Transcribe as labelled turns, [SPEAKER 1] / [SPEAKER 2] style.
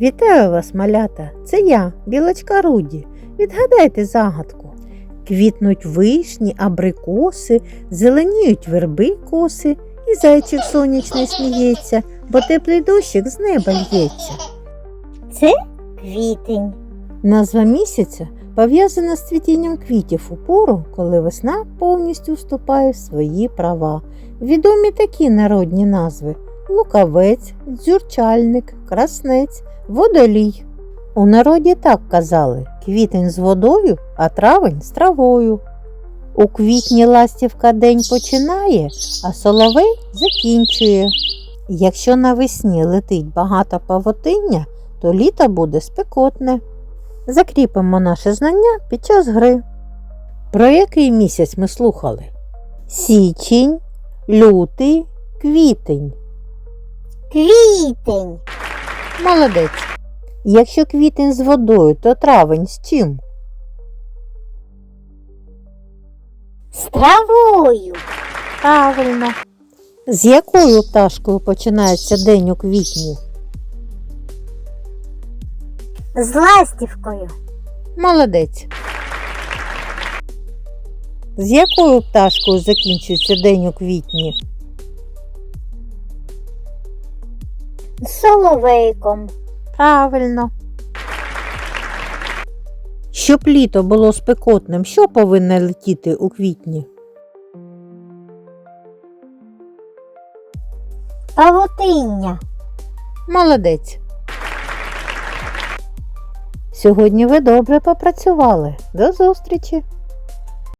[SPEAKER 1] Вітаю вас, малята! Це я, білочка Руді. Відгадайте загадку. Квітнуть вишні, абрикоси, зеленіють верби коси, і зайчик сонячний сміється, бо теплий дощик з неба л'ється.
[SPEAKER 2] Це квітень.
[SPEAKER 1] Назва місяця пов'язана з цвітінням квітів у пору, коли весна повністю вступає в свої права. Відомі такі народні назви лукавець, дзюрчальник, краснець, водолій. У народі так казали квітень з водою, а травень з травою. У квітні ластівка день починає, а соловей закінчує. Якщо навесні летить багато павутиння, то літо буде спекотне. Закріпимо наше знання під час гри. Про який місяць ми слухали? Січень, лютий, квітень.
[SPEAKER 2] Квітень.
[SPEAKER 1] Молодець. Якщо квітень з водою, то травень з чим?
[SPEAKER 2] З травою.
[SPEAKER 1] Правильно. З якою пташкою починається день у квітні?
[SPEAKER 2] З ластівкою.
[SPEAKER 1] Молодець. З якою пташкою закінчується день у квітні?
[SPEAKER 2] Соловейком.
[SPEAKER 1] Правильно. Щоб літо було спекотним, що повинно летіти у квітні?
[SPEAKER 2] Павутиння.
[SPEAKER 1] Молодець. Сьогодні ви добре попрацювали. До зустрічі!